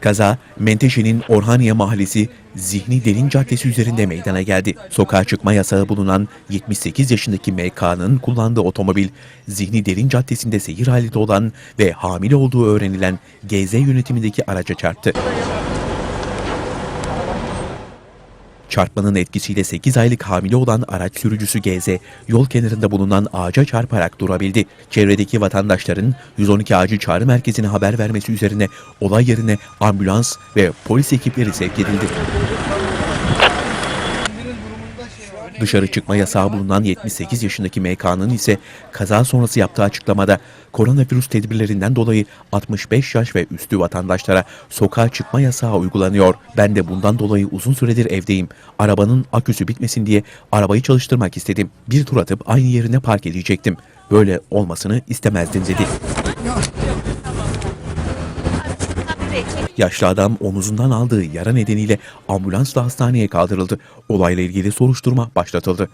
Kaza Menteşe'nin Orhaniye Mahallesi Zihni Derin Caddesi üzerinde meydana geldi. Sokağa çıkma yasağı bulunan 78 yaşındaki MK'nın kullandığı otomobil Zihni Derin Caddesi'nde seyir halinde olan ve hamile olduğu öğrenilen GZ yönetimindeki araca çarptı. Çarpmanın etkisiyle 8 aylık hamile olan araç sürücüsü GZ yol kenarında bulunan ağaca çarparak durabildi. Çevredeki vatandaşların 112 acil çağrı merkezine haber vermesi üzerine olay yerine ambulans ve polis ekipleri sevk edildi. Dışarı çıkma yasağı bulunan 78 yaşındaki MK'nın ise kaza sonrası yaptığı açıklamada koronavirüs tedbirlerinden dolayı 65 yaş ve üstü vatandaşlara sokağa çıkma yasağı uygulanıyor. Ben de bundan dolayı uzun süredir evdeyim. Arabanın aküsü bitmesin diye arabayı çalıştırmak istedim. Bir tur atıp aynı yerine park edecektim. Böyle olmasını istemezdim dedi. Yaşlı adam omuzundan aldığı yara nedeniyle ambulansla hastaneye kaldırıldı. Olayla ilgili soruşturma başlatıldı.